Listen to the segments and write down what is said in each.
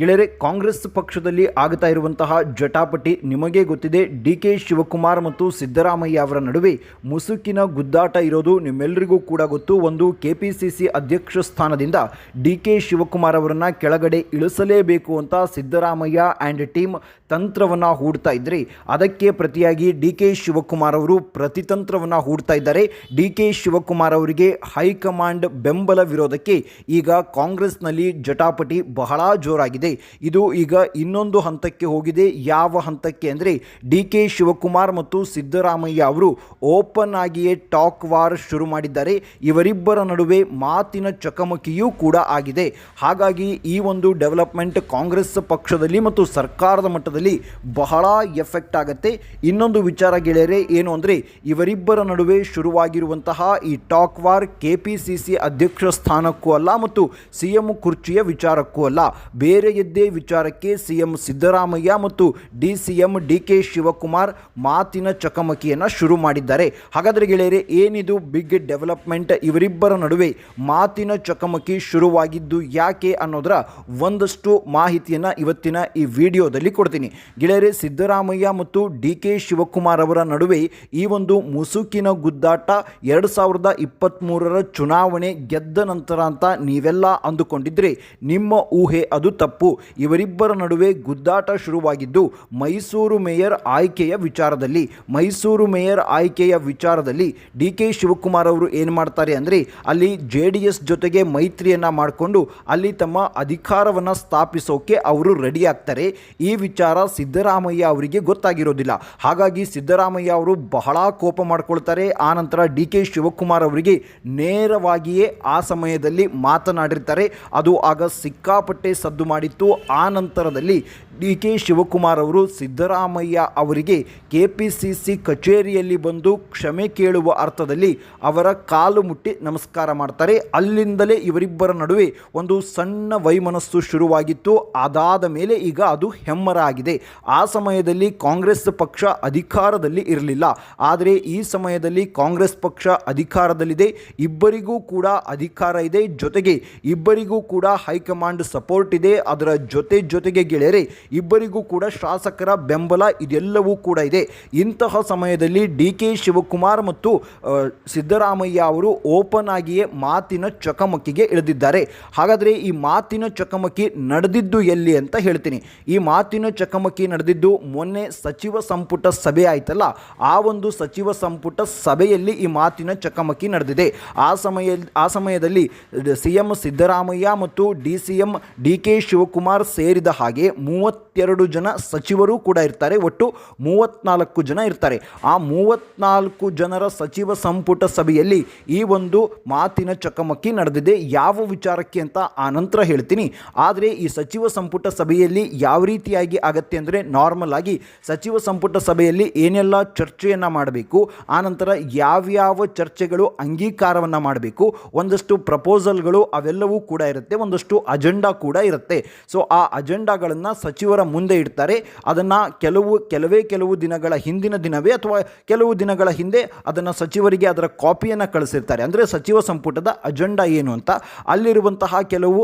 ಗೆಳೆಯರೆ, ಕಾಂಗ್ರೆಸ್ ಪಕ್ಷದಲ್ಲಿ ಆಗ್ತಾ ಇರುವಂತಹ ಜಟಾಪಟಿ ನಿಮಗೆ ಗೊತ್ತಿದೆ. ಡಿ ಕೆ ಶಿವಕುಮಾರ್ ಮತ್ತು ಸಿದ್ದರಾಮಯ್ಯ ಅವರ ನಡುವೆ ಮುಸುಕಿನ ಗುದ್ದಾಟ ಇರೋದು ನಿಮ್ಮೆಲ್ಲರಿಗೂ ಕೂಡ ಗೊತ್ತು. ಒಂದು ಕೆ ಪಿ ಸಿ ಸಿ ಅಧ್ಯಕ್ಷ ಸ್ಥಾನದಿಂದ ಡಿ ಕೆ ಶಿವಕುಮಾರ್ ಅವರನ್ನು ಕೆಳಗಡೆ ಇಳಿಸಲೇಬೇಕು ಅಂತ ಸಿದ್ದರಾಮಯ್ಯ ಆ್ಯಂಡ್ ಟೀಮ್ ತಂತ್ರವನ್ನು ಹೂಡ್ತಾ ಇದ್ರಿ, ಅದಕ್ಕೆ ಪ್ರತಿಯಾಗಿ ಡಿ ಕೆ ಶಿವಕುಮಾರ್ ಅವರು ಪ್ರತಿತಂತ್ರವನ್ನು ಹೂಡ್ತಾ ಇದ್ದಾರೆ. ಡಿ ಕೆ ಶಿವಕುಮಾರ್ ಅವರಿಗೆ ಹೈಕಮಾಂಡ್ ಬೆಂಬಲವಿರೋದಕ್ಕೆ ಈಗ ಕಾಂಗ್ರೆಸ್ನಲ್ಲಿ ಜಟಾಪಟಿ ಬಹಳ ಜೋರಾಗಿದೆ. ಇದು. ಈಗ ಇನ್ನೊಂದು ಹಂತಕ್ಕೆ ಹೋಗಿದೆ. ಯಾವ ಹಂತಕ್ಕೆ ಅಂದರೆ ಡಿ ಕೆ ಶಿವಕುಮಾರ್ ಮತ್ತು ಸಿದ್ದರಾಮಯ್ಯ ಅವರು ಓಪನ್ ಆಗಿಯೇ ಟಾಕ್ ವಾರ್ ಶುರು ಮಾಡಿದ್ದಾರೆ. ಇವರಿಬ್ಬರ ನಡುವೆ ಮಾತಿನ ಚಕಮಕಿಯೂ ಕೂಡ ಆಗಿದೆ. ಹಾಗಾಗಿ ಈ ಒಂದು ಡೆವಲಪ್ಮೆಂಟ್ ಕಾಂಗ್ರೆಸ್ ಪಕ್ಷದಲ್ಲಿ ಮತ್ತು ಸರ್ಕಾರದ ಮಟ್ಟದಲ್ಲಿ ಬಹಳ ಎಫೆಕ್ಟ್ ಆಗುತ್ತೆ. ಇನ್ನೊಂದು ವಿಚಾರ ಗೆಳೆಯರೆ, ಏನು ಅಂದರೆ ಇವರಿಬ್ಬರ ನಡುವೆ ಶುರುವಾಗಿರುವಂತಹ ಈ talk war K P C C ಅಧ್ಯಕ್ಷ ಸ್ಥಾನಕ್ಕೂ ಅಲ್ಲ ಮತ್ತು ಸಿ ಎಂ ಕುರ್ಚಿಯ ವಿಚಾರಕ್ಕೂ ಅಲ್ಲ. ಬೇರೆಯದ್ದೇ ವಿಚಾರಕ್ಕೆ ಸಿಎಂ ಸಿದ್ದರಾಮಯ್ಯ ಮತ್ತು D C M D K Shivakumar ಮಾತಿನ ಚಕಮಕಿಯನ್ನು ಶುರು ಮಾಡಿದ್ದಾರೆ. ಹಾಗಾದರೆ ಗೆಳೆಯರೆ, ಏನಿದು ಬಿಗ್ ಡೆವಲಪ್ಮೆಂಟ್ ಇವರಿಬ್ಬರ ನಡುವೆ ಮಾತಿನ ಚಕಮಕಿ ಶುರುವಾಗಿದ್ದು ಯಾಕೆ ಅನ್ನೋದರ ಒಂದಷ್ಟು ಮಾಹಿತಿಯನ್ನು ಇವತ್ತಿನ ಈ ವಿಡಿಯೋದಲ್ಲಿ ಕೊಡ್ತೀನಿ. ಗೆಳೆಯರೆ, ಸಿದ್ದರಾಮಯ್ಯ ಮತ್ತು ಡಿ ಕೆ ಶಿವಕುಮಾರ್ ಅವರ ನಡುವೆ ಈ ಒಂದು ಮುಸುಕಿನ ಗುದ್ದಾಟ ಎರಡು ಸಾವಿರದ ಇಪ್ಪತ್ತ್ಮೂರರ ಚುನಾವಣೆ ಗೆದ್ದ ನಂತರ ಅಂತ ನೀವೆಲ್ಲ ಅಂದುಕೊಂಡಿದ್ರೆ ನಿಮ್ಮ ಊಹೆ ಅದು ತಪ್ಪು. ಇವರಿಬ್ಬರ ನಡುವೆ ಗುದ್ದಾಟ ಶುರುವಾಗಿದ್ದು, ಮೈಸೂರು ಮೇಯರ್ ಆಯ್ಕೆಯ ವಿಚಾರದಲ್ಲಿ, ಮೈಸೂರು ಮೇಯರ್ ಆಯ್ಕೆಯ ವಿಚಾರದಲ್ಲಿ ಡಿ ಕೆ ಶಿವಕುಮಾರ್ ಅವರು ಏನು ಮಾಡ್ತಾರೆ ಅಂದರೆ, ಅಲ್ಲಿ ಜೆ ಡಿ ಎಸ್ ಜೊತೆಗೆ ಮೈತ್ರಿಯನ್ನು ಮಾಡಿಕೊಂಡು, ಅಲ್ಲಿ ತಮ್ಮ ಅಧಿಕಾರವನ್ನು ಸ್ಥಾಪಿಸೋಕೆ ಅವರು ರೆಡಿ ಆಗ್ತಾರೆ. ಈ ವಿಚಾರ ಸಿದ್ದರಾಮಯ್ಯ ಅವರಿಗೆ ಗೊತ್ತಾಗಿರೋದಿಲ್ಲ. ಹಾಗಾಗಿ ಸಿದ್ದರಾಮಯ್ಯ ಅವರು ಬಹಳ ಕೋಪ ಮಾಡಿಕೊಳ್ತಾರೆ. ಆನಂತರ ಡಿ ಕೆ ಶಿವಕುಮಾರ್ ಅವರಿಗೆ ನೇರವಾಗಿಯೇ ಆ ಸಮಯದಲ್ಲಿ ಮಾತನಾಡಿರ್ತಾರೆ. ಅದು ಆಗ ಸಿಕ್ಕಾಪಟ್ಟೆ ಸದ್ದು ಮಾಡಿತ್ತು ಆ ನಂತರದಲ್ಲಿ ಡಿ ಕೆ ಶಿವಕುಮಾರ್ ಅವರು ಸಿದ್ದರಾಮಯ್ಯ ಅವರಿಗೆ ಕೆ ಪಿ ಸಿ ಸಿ ಕಚೇರಿಯಲ್ಲಿ ಬಂದು ಕ್ಷಮೆ ಕೇಳುವ ಅರ್ಥದಲ್ಲಿ ಅವರ ಕಾಲು ಮುಟ್ಟಿ ನಮಸ್ಕಾರ ಮಾಡ್ತಾರೆ. ಅಲ್ಲಿಂದಲೇ ಇವರಿಬ್ಬರ ನಡುವೆ ಒಂದು ಸಣ್ಣ ವೈಮನಸ್ಸು ಶುರುವಾಗಿತ್ತು. ಅದಾದ ಮೇಲೆ ಈಗ ಅದು ಹೆಮ್ಮರ ಆಗಿದೆ. ಆ ಸಮಯದಲ್ಲಿ ಕಾಂಗ್ರೆಸ್ ಪಕ್ಷ ಅಧಿಕಾರದಲ್ಲಿ ಇರಲಿಲ್ಲ. ಆದರೆ ಈ ಸಮಯದಲ್ಲಿ ಕಾಂಗ್ರೆಸ್ ಪಕ್ಷ ಅಧಿಕಾರದಲ್ಲಿದೆ. ಇಬ್ಬರಿಗೂ ಕೂಡ ಅಧಿಕಾರ ಇದೆ. ಜೊತೆಗೆ ಇಬ್ಬರಿಗೂ ಕೂಡ ಹೈಕಮಾಂಡ್ ಸಪೋರ್ಟ್ ಇದೆ. ಅದರ ಜೊತೆ ಜೊತೆಗೆ ಗೆಳೆಯರೆ, ಇಬ್ಬರಿಗೂ ಕೂಡ ಶಾಸಕರ ಬೆಂಬಲ ಇದೆಲ್ಲವೂ ಕೂಡ ಇದೆ. ಇಂತಹ ಸಮಯದಲ್ಲಿ ಡಿ ಕೆ ಶಿವಕುಮಾರ್ ಮತ್ತು ಸಿದ್ದರಾಮಯ್ಯ ಅವರು ಓಪನ್ ಆಗಿಯೇ ಮಾತಿನ ಚಕಮಕಿಗೆ ಇಳಿದಿದ್ದಾರೆ. ಹಾಗಾದರೆ ಈ ಮಾತಿನ ಚಕಮಕಿ ನಡೆದಿದ್ದು ಎಲ್ಲಿ ಅಂತ ಹೇಳ್ತೀನಿ. ಈ ಮಾತಿನ ಚಕಮಕಿ ನಡೆದಿದ್ದು ಮೊನ್ನೆ ಸಚಿವ ಸಂಪುಟ ಸಭೆ ಆಯ್ತಲ್ಲ, ಆ ಒಂದು ಸಚಿವ ಸಂಪುಟ ಸಭೆಯಲ್ಲಿ ಈ ಮಾತಿನ ಚಕಮಕಿ ನಡೆದಿದೆ. ಆ ಸಮಯ ಆ ಸಮಯದಲ್ಲಿ ಸಿ ಎಂ ಸಿದ್ದರಾಮಯ್ಯ ಮತ್ತು D C M, D K Shivakumar ಸೇರಿದ ಹಾಗೆ ಮೂವತ್ತೆರಡು ಜನ ಸಚಿವರು ಕೂಡ ಇರ್ತಾರೆ. ಒಟ್ಟು ಮೂವತ್ನಾಲ್ಕು ಜನ ಇರ್ತಾರೆ. ಆ ಮೂವತ್ನಾಲ್ಕು ಜನರ ಸಚಿವ ಸಂಪುಟ ಸಭೆಯಲ್ಲಿ ಈ ಒಂದು ಮಾತಿನ ಚಕಮಕಿ ನಡೆದಿದೆ. ಯಾವ ವಿಚಾರಕ್ಕೆ ಅಂತ ಆ ನಂತರ ಹೇಳ್ತೀನಿ. ಆದರೆ ಈ ಸಚಿವ ಸಂಪುಟ ಸಭೆಯಲ್ಲಿ ಯಾವ ರೀತಿಯಾಗಿ ಆಗತ್ತೆ ಅಂದರೆ ನಾರ್ಮಲ್ ಆಗಿ ಸಚಿವ ಸಂಪುಟ ಸಭೆಯಲ್ಲಿ ಏನೆಲ್ಲ ಚರ್ಚೆಯನ್ನು ಮಾಡಬೇಕು ಆನಂತರ ಯಾವ್ಯಾವ ಚರ್ಚೆಗಳು ಅಂಗೀಕಾರವನ್ನು ಮಾಡಬೇಕು, ಒಂದಷ್ಟು ಪ್ರಪೋಸಲ್ಗಳು ಅವೆಲ್ಲವೂ ಕೂಡ ಇರುತ್ತೆ, ಒಂದಷ್ಟು ಅಜೆಂಡಾ ಕೂಡ ಇರುತ್ತೆ. ಸೊ ಆ ಅಜೆಂಡಾಗಳನ್ನು ಸಚಿವರ ಮುಂದೆ ಇಡ್ತಾರೆ. ಅದನ್ನು ಕೆಲವು, ಕೆಲವೇ ಕೆಲವು ದಿನಗಳ ಹಿಂದಿನ ದಿನವೇ ಅಥವಾ ಕೆಲವು ದಿನಗಳ ಹಿಂದೆ ಅದನ್ನು ಸಚಿವರಿಗೆ ಅದರ ಕಾಪಿಯನ್ನು ಕಳಿಸಿರ್ತಾರೆ. ಅಂದರೆ ಸಚಿವ ಸಂಪುಟದ ಅಜೆಂಡಾ ಏನು ಅಂತ. ಅಲ್ಲಿರುವಂತಹ ಕೆಲವು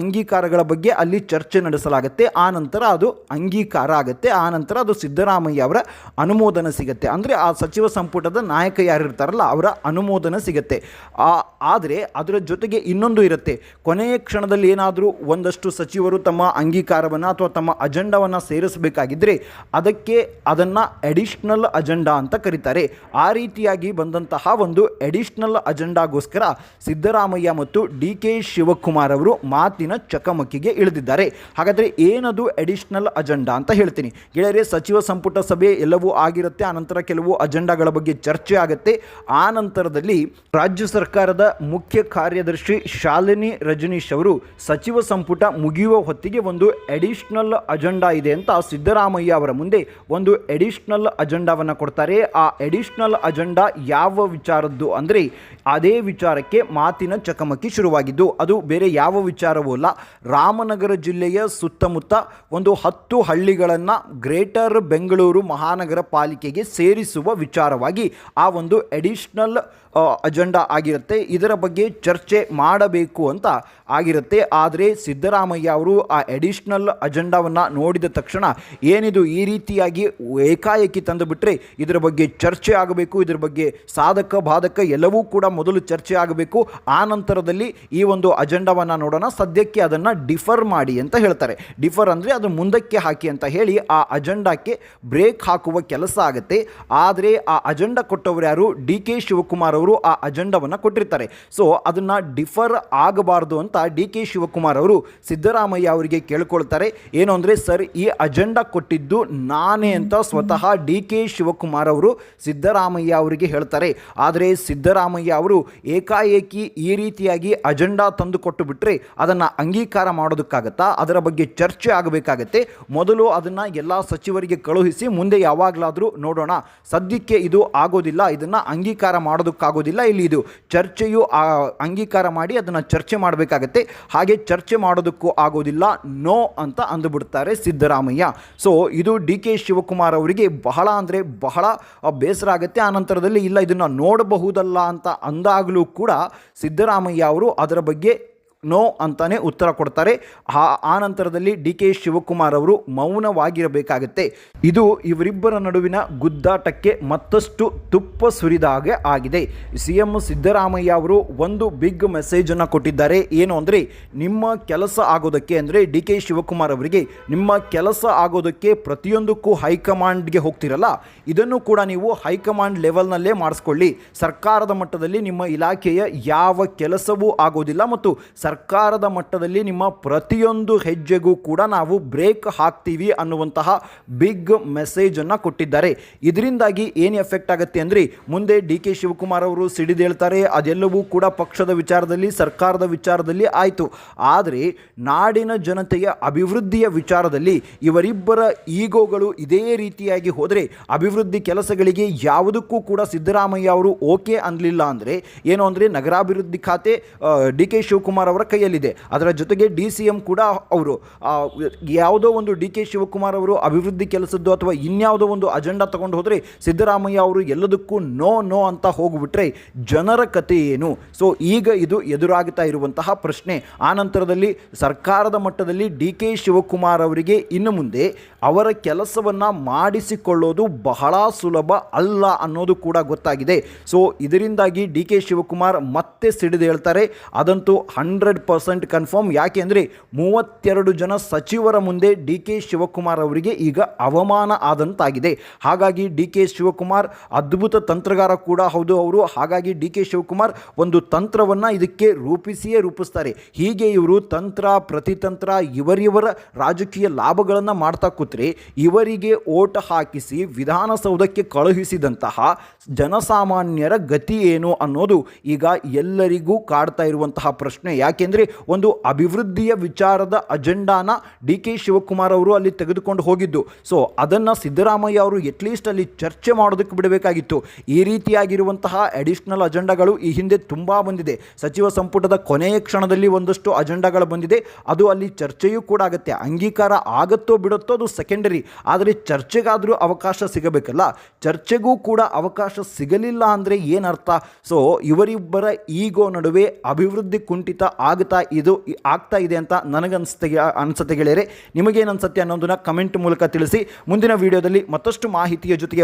ಅಂಗೀಕಾರಗಳ ಬಗ್ಗೆ ಅಲ್ಲಿ ಚರ್ಚೆ ನಡೆಸಲಾಗುತ್ತೆ. ಆ ನಂತರ ಅದು ಅಂಗೀಕಾರ ಆಗುತ್ತೆ. ಆ ನಂತರ ಅದು ಸಿದ್ದರಾಮಯ್ಯ ಅವರ ಅನುಮೋದನೆ ಸಿಗುತ್ತೆ. ಅಂದರೆ ಆ ಸಚಿವ ಸಂಪುಟದ ನಾಯಕ ಯಾರಿರ್ತಾರಲ್ಲ, ಅವರ ಅನುಮೋದನೆ ಸಿಗುತ್ತೆ. ಆದರೆ ಅದರ ಜೊತೆಗೆ ಇನ್ನೊಂದು ಇರುತ್ತೆ. ಕೊನೆಯ ಕ್ಷಣದಲ್ಲಿ ಏನಾದರೂ ಒಂದಷ್ಟು ಸಚಿವರು ತಮ್ಮ ಅಂಗೀಕಾರವನ್ನು ಅಥವಾ ತಮ್ಮ ಅಜೆಂಡಾವನ್ನು ಸೇರಿಸಬೇಕಾಗಿದ್ದರೆ ಅದಕ್ಕೆ ಅದನ್ನು ಎಡಿಷ್ನಲ್ ಅಜೆಂಡಾ ಅಂತ ಕರೀತಾರೆ. ಆ ರೀತಿಯಾಗಿ ಬಂದಂತಹ ಒಂದು ಎಡಿಷ್ನಲ್ ಅಜೆಂಡಾಗೋಸ್ಕರ ಸಿದ್ದರಾಮಯ್ಯ ಮತ್ತು ಡಿ ಕೆ ಶಿವಕುಮಾರ್ ಅವರು ಮಾತಿನ ಚಕಮಕಿಗೆ ಇಳಿದಿದ್ದಾರೆ. ಹಾಗಾದರೆ ಏನದು ಎಡಿಷ್ನಲ್ ಅಜೆಂಡಾ ಅಂತ ಹೇಳ್ತೀನಿ. ಗೆಳೆಯರೆ, ಸಚಿವ ಸಂಪುಟ ಸಭೆ ಎಲ್ಲವೂ ಆಗಿರುತ್ತೆ, ಆನಂತರ ಕೆಲವು ಅಜೆಂಡಾಗಳ ಬಗ್ಗೆ ಚರ್ಚೆ ಆಗುತ್ತೆ. ಆ ನಂತರದಲ್ಲಿ ರಾಜ್ಯ ಸರ್ಕಾರದ ಮುಖ್ಯ ಕಾರ್ಯದರ್ಶಿ ಶಾಲಿನಿ ರಜನೀಶ್ ಅವರು ಸಚಿವ ಸಂಪುಟ ಮುಗಿಯುವ ಹೊತ್ತಿಗೆ ಒಂದು ಎಡಿಷ್ನಲ್ ಅಜೆಂಡಾ ಇದೆ ಅಂತ ಸಿದ್ದರಾಮಯ್ಯ ಅವರ ಮುಂದೆ ಒಂದು ಎಡಿಷ್ನಲ್ ಅಜೆಂಡಾವನ್ನು ಕೊಡ್ತಾರೆ. ಆ ಎಡಿಷ್ನಲ್ ಅಜೆಂಡಾ ಯಾವ ವಿಚಾರದ್ದು ಅಂದರೆ ಅದೇ ವಿಚಾರಕ್ಕೆ ಮಾತಿನ ಚಕಮಕಿ ಶುರುವಾಗಿದ್ದು, ಅದು ಬೇರೆ ಯಾವ ವಿಚಾರವೂ ಅಲ್ಲ. ರಾಮನಗರ ಜಿಲ್ಲೆಯ ಸುತ್ತಮುತ್ತ ಒಂದು ಹತ್ತು ಹಳ್ಳಿಗಳನ್ನು ಗ್ರೇಟರ್ ಬೆಂಗಳೂರು ಮಹಾನಗರ ಪಾಲಿಕೆಗೆ ಸೇರಿಸುವ ವಿಚಾರವಾಗಿ ಆ ಒಂದು ಎಡಿಷ್ನಲ್ ಅಜೆಂಡಾ ಆಗಿರುತ್ತೆ. ಇದರ ಬಗ್ಗೆ ಚರ್ಚೆ ಮಾಡಬೇಕು ಅಂತ ಆಗಿರುತ್ತೆ. ಆದರೆ ಸಿದ್ದರಾಮಯ್ಯ ಅವರು ಆ ಎಡಿಷ್ನಲ್ ಅಜೆಂಡಾವನ್ನು ನೋಡಿದ ತಕ್ಷಣ ಏನಿದು ಈ ರೀತಿಯಾಗಿ ಏಕಾಏಕಿ ತಂದುಬಿಟ್ರೆ ಇದರ ಬಗ್ಗೆ ಚರ್ಚೆ ಆಗಬೇಕು, ಇದರ ಬಗ್ಗೆ ಸಾಧಕ, ಬಾಧಕ ಎಲ್ಲವೂ ಕೂಡ ಮೊದಲು ಚರ್ಚೆ ಆಗಬೇಕು. ಆ ನಂತರದಲ್ಲಿ ಈ ಒಂದು ಅಜೆಂಡಾವನ್ನು ನೋಡೋಣ. ಸದ್ಯಕ್ಕೆ ಅದನ್ನು ಡಿಫರ್ ಮಾಡಿ ಅಂತ ಹೇಳ್ತಾರೆ. ಡಿಫರ್ ಅಂದರೆ ಅದು ಮುಂದಕ್ಕೆ ಹಾಕಿ ಅಂತ ಹೇಳಿ ಆ ಅಜೆಂಡಾಕ್ಕೆ ಬ್ರೇಕ್ ಹಾಕುವ ಕೆಲಸ ಆಗುತ್ತೆ. ಆದರೆ ಆ ಅಜೆಂಡಾ ಕೊಟ್ಟವರು ಯಾರು? ಡಿ ಕೆ ಶಿವಕುಮಾರ್ ಅವರು ಆ ಅಜೆಂಡಾವನ್ನು ಕೊಟ್ಟಿರ್ತಾರೆ. ಸೊ ಅದನ್ನು ಡಿಫರ್ ಆಗಬಾರ್ದು ಅಂತ ಡಿ ಕೆ ಶಿವಕುಮಾರ್ ಅವರು ಸಿದ್ದರಾಮಯ್ಯ ಅವರಿಗೆ ಕೇಳ್ಕೊಳ್ತಾರೆ, ಏನು ಅಂದರೆ, ಸರ್, ಈ ಅಜೆಂಡಾ ಕೊಟ್ಟಿದ್ದು ನಾನೇ ಅಂತ ಸ್ವತಃ ಡಿ ಕೆ ಶಿವಕುಮಾರ್ ಅವರು ಸಿದ್ದರಾಮಯ್ಯ ಅವರಿಗೆ ಹೇಳ್ತಾರೆ. ಆದರೆ ಸಿದ್ದರಾಮಯ್ಯ ಅವರು ಏಕಾಏಕಿ ಈ ರೀತಿಯಾಗಿ ಅಜೆಂಡಾ ತಂದು ಕೊಟ್ಟು ಬಿಟ್ಟರೆ ಅದನ್ನು ಅಂಗೀಕಾರ ಮಾಡೋದಕ್ಕಾಗತ್ತಾ? ಅದರ ಬಗ್ಗೆ ಚರ್ಚೆ ಆಗಬೇಕಾಗತ್ತೆ. ಮೊದಲು ಅದನ್ನು ಎಲ್ಲ ಸಚಿವರಿಗೆ ಕಳುಹಿಸಿ ಮುಂದೆ ಯಾವಾಗಲಾದರೂ ನೋಡೋಣ. ಸದ್ಯಕ್ಕೆ ಇದು ಆಗೋದಿಲ್ಲ. ಇದನ್ನು ಅಂಗೀಕಾರ ಮಾಡೋದಕ್ಕಾಗೋದಿಲ್ಲ. ಇಲ್ಲಿ ಇದು ಚರ್ಚೆಯು ಅಂಗೀಕಾರ ಮಾಡಿ ಅದನ್ನು ಚರ್ಚೆ ಮಾಡಬೇಕಾಗತ್ತೆ. ಹಾಗೆ ಚರ್ಚೆ ಮಾಡೋದಕ್ಕೂ ಆಗೋದಿಲ್ಲ. ನೋ ಅಂತ ಅಂದುಬಿಡ್ತಾರೆ ಸಿದ್ದರಾಮಯ್ಯ. ಸೊ ಇದು ಡಿ ಕೆ ಶಿವಕುಮಾರ್ ಅವರಿಗೆ ಬಹಳ ಅಂದರೆ ಬಹಳ ಬೇಸರ ಆಗುತ್ತೆ. ಆ ನಂತರದಲ್ಲಿ ಇಲ್ಲ, ಇದನ್ನು ನೋಡಬಹುದಲ್ಲ ಅಂತ ಅಂದಾಗಲೂ ಕೂಡ ಸಿದ್ದರಾಮಯ್ಯ ಅವರು ಅದರ ಬಗ್ಗೆ ನೋ ಅಂತಾನೆ ಉತ್ತರ ಕೊಡ್ತಾರೆ. ಆ ನಂತರದಲ್ಲಿ ಡಿ ಕೆ ಶಿವಕುಮಾರ್ ಅವರು ಮೌನವಾಗಿರಬೇಕಾಗತ್ತೆ. ಇದು ಇವರಿಬ್ಬರ ನಡುವಿನ ಗುದ್ದಾಟಕ್ಕೆ ಮತ್ತಷ್ಟು ತುಪ್ಪ ಸುರಿದ ಹಾಗೆ ಆಗಿದೆ. ಸಿ ಎಂ ಸಿದ್ದರಾಮಯ್ಯ ಅವರು ಒಂದು ಬಿಗ್ ಮೆಸೇಜನ್ನು ಕೊಟ್ಟಿದ್ದಾರೆ. ಏನು ಅಂದರೆ, ನಿಮ್ಮ ಕೆಲಸ ಆಗೋದಕ್ಕೆ ಅಂದರೆ ಡಿ ಕೆ ಶಿವಕುಮಾರ್ ಅವರಿಗೆ ನಿಮ್ಮ ಕೆಲಸ ಆಗೋದಕ್ಕೆ ಪ್ರತಿಯೊಂದಕ್ಕೂ ಹೈಕಮಾಂಡ್ಗೆ ಹೋಗ್ತಿರಲ್ಲ. ಇದನ್ನು ಕೂಡ ನೀವು ಹೈಕಮಾಂಡ್ ಲೆವೆಲ್ನಲ್ಲೇ ಮಾಡಿಸ್ಕೊಳ್ಳಿ. ಸರ್ಕಾರದ ಮಟ್ಟದಲ್ಲಿ ನಿಮ್ಮ ಇಲಾಖೆಯ ಯಾವ ಕೆಲಸವೂ ಆಗೋದಿಲ್ಲ ಮತ್ತು ಸರ್ಕಾರದ ಮಟ್ಟದಲ್ಲಿ ನಿಮ್ಮ ಪ್ರತಿಯೊಂದು ಹೆಜ್ಜೆಗೂ ಕೂಡ ನಾವು ಬ್ರೇಕ್ ಹಾಕ್ತೀವಿ ಅನ್ನುವಂತಹ ಬಿಗ್ ಮೆಸೇಜನ್ನು ಕೊಟ್ಟಿದ್ದಾರೆ. ಇದರಿಂದಾಗಿ ಏನು ಎಫೆಕ್ಟ್ ಆಗುತ್ತೆ ಅಂದರೆ ಮುಂದೆ ಡಿ ಕೆ ಶಿವಕುಮಾರ್ ಅವರು ಸಿಡಿದೇಳ್ತಾರೆ ಅದೆಲ್ಲವೂ ಕೂಡ ಪಕ್ಷದ ವಿಚಾರದಲ್ಲಿ, ಸರ್ಕಾರದ ವಿಚಾರದಲ್ಲಿ ಆಯಿತು. ಆದರೆ ನಾಡಿನ ಜನತೆಯ ಅಭಿವೃದ್ಧಿಯ ವಿಚಾರದಲ್ಲಿ ಇವರಿಬ್ಬರ ಈಗೋಗಳು ಇದೇ ರೀತಿಯಾಗಿ ಹೋದರೆ ಅಭಿವೃದ್ಧಿ ಕೆಲಸಗಳಿಗೆ ಯಾವುದಕ್ಕೂ ಕೂಡ ಸಿದ್ದರಾಮಯ್ಯ ಅವರು ಓಕೆ ಅನ್ನಲಿಲ್ಲ ಅಂದರೆ, ಏನು ಅಂದರೆ ನಗರಾಭಿವೃದ್ಧಿ ಖಾತೆ ಡಿ ಕೆ ಶಿವಕುಮಾರ್ ಅವರ ಕೈಯಲ್ಲಿದೆ. ಅದರ ಜೊತೆಗೆ ಡಿ ಸಿ ಎಂ ಕೂಡ ಅವರು ಯಾವುದೋ ಒಂದು ಡಿ ಕೆ ಶಿವಕುಮಾರ್ ಅವರು ಅಭಿವೃದ್ಧಿ ಕೆಲಸದ್ದು ಅಥವಾ ಇನ್ಯಾವುದೋ ಒಂದು ಅಜೆಂಡಾ ತಗೊಂಡು ಹೋದರೆ ಸಿದ್ದರಾಮಯ್ಯ ಅವರು ಎಲ್ಲದಕ್ಕೂ ನೋ ನೋ ಅಂತ ಹೋಗ್ಬಿಟ್ರೆ ಜನರ ಕತೆ ಏನು? ಸೊ ಈಗ ಇದು ಎದುರಾಗ್ತಾ ಇರುವಂತಹ ಪ್ರಶ್ನೆ. ಆ ನಂತರದಲ್ಲಿ ಸರ್ಕಾರದ ಮಟ್ಟದಲ್ಲಿ ಡಿ ಕೆ ಶಿವಕುಮಾರ್ ಅವರಿಗೆ ಇನ್ನು ಮುಂದೆ ಅವರ ಕೆಲಸವನ್ನು ಮಾಡಿಸಿಕೊಳ್ಳೋದು ಬಹಳ ಸುಲಭ ಅಲ್ಲ ಅನ್ನೋದು ಕೂಡ ಗೊತ್ತಾಗಿದೆ. ಸೊ ಇದರಿಂದಾಗಿ ಡಿ ಕೆ ಶಿವಕುಮಾರ್ ಮತ್ತೆ ಸಿಡಿದು ಹೇಳ್ತಾರೆ. ಅದಂತೂ ಹಂಡ್ರೆಡ್ ಪರ್ಸೆಂಟ್ ಕನ್ಫರ್ಮ್. ಯಾಕೆ ಅಂದರೆ ಮೂವತ್ತೆರಡು ಜನ ಸಚಿವರ ಮುಂದೆ ಡಿ ಕೆ ಶಿವಕುಮಾರ್ ಅವರಿಗೆ ಈಗ ಅವಮಾನ ಆದಂತಾಗಿದೆ. ಹಾಗಾಗಿ ಡಿ ಕೆ ಶಿವಕುಮಾರ್ ಅದ್ಭುತ ತಂತ್ರಗಾರ ಕೂಡ ಹೌದು ಅವರು. ಹಾಗಾಗಿ ಡಿ ಕೆ ಶಿವಕುಮಾರ್ ಒಂದು ತಂತ್ರವನ್ನು ಇದಕ್ಕೆ ರೂಪಿಸಿಯೇ ರೂಪಿಸ್ತಾರೆ. ಹೀಗೆ ಇವರು ತಂತ್ರ, ಪ್ರತಿತಂತ್ರ, ಇವರಿವರ ರಾಜಕೀಯ ಲಾಭಗಳನ್ನು ಮಾಡ್ತಾ ಕೂತ್ರೆ ಇವರಿಗೆ ಓಟ್ ಹಾಕಿಸಿ ವಿಧಾನಸೌಧಕ್ಕೆ ಕಳುಹಿಸಿದಂತಹ ಜನಸಾಮಾನ್ಯರ ಗತಿ ಏನು ಅನ್ನೋದು ಈಗ ಎಲ್ಲರಿಗೂ ಕಾಡ್ತಾ ಇರುವಂತಹ ಪ್ರಶ್ನೆ. ಯಾಕೆಂದರೆ ಒಂದು ಅಭಿವೃದ್ಧಿಯ ವಿಚಾರದ ಅಜೆಂಡಾನ ಡಿ ಕೆ ಶಿವಕುಮಾರ್ ಅವರು ಅಲ್ಲಿ ತೆಗೆದುಕೊಂಡು ಹೋಗಿದ್ದು. ಸೊ ಅದನ್ನು ಸಿದ್ದರಾಮಯ್ಯ ಅವರು ಎಟ್ಲೀಸ್ಟ್ ಅಲ್ಲಿ ಚರ್ಚೆ ಮಾಡೋದಕ್ಕೆ ಬಿಡಬೇಕಾಗಿತ್ತು. ಈ ರೀತಿಯಾಗಿರುವಂತಹ ಅಡಿಷನಲ್ ಅಜೆಂಡಾಗಳು ಈ ಹಿಂದೆ ತುಂಬ ಬಂದಿದೆ. ಸಚಿವ ಸಂಪುಟದ ಕೊನೆಯ ಕ್ಷಣದಲ್ಲಿ ಒಂದಷ್ಟು ಅಜೆಂಡಾಗಳು ಬಂದಿದೆ. ಅದು ಅಲ್ಲಿ ಚರ್ಚೆಯೂ ಕೂಡ ಆಗುತ್ತೆ. ಅಂಗೀಕಾರ ಆಗುತ್ತೋ ಬಿಡುತ್ತೋ ಅದು ಸೆಕೆಂಡರಿ ಆದರೆ ಚರ್ಚೆಗಾದರೂ ಅವಕಾಶ ಸಿಗಬೇಕಲ್ಲ. ಚರ್ಚೆಗೂ ಕೂಡ ಅವಕಾಶ ಸಿಗಲಿಲ್ಲ ಅಂದರೆ ಏನರ್ಥ? ಸೊ ಇವರಿಬ್ಬರ ಈಗೋ ನಡುವೆ ಅಭಿವೃದ್ಧಿ ಕುಂಠಿತ ಆಗ್ತಾ ಇದು ಆಗ್ತಾ ಇದೆ ಅಂತ ನನಗನ್ಸುತ್ತೆ ಅನಿಸುತ್ತೆ ಗೆಳೆಯರೆ. ನಿಮಗೇನು ಅನಿಸುತ್ತೆ ಅನ್ನೋದನ್ನ ಕಮೆಂಟ್ ಮೂಲಕ ತಿಳಿಸಿ. ಮುಂದಿನ ವಿಡಿಯೋದಲ್ಲಿ ಮತ್ತಷ್ಟು ಮಾಹಿತಿಯ ಜೊತೆಗೆ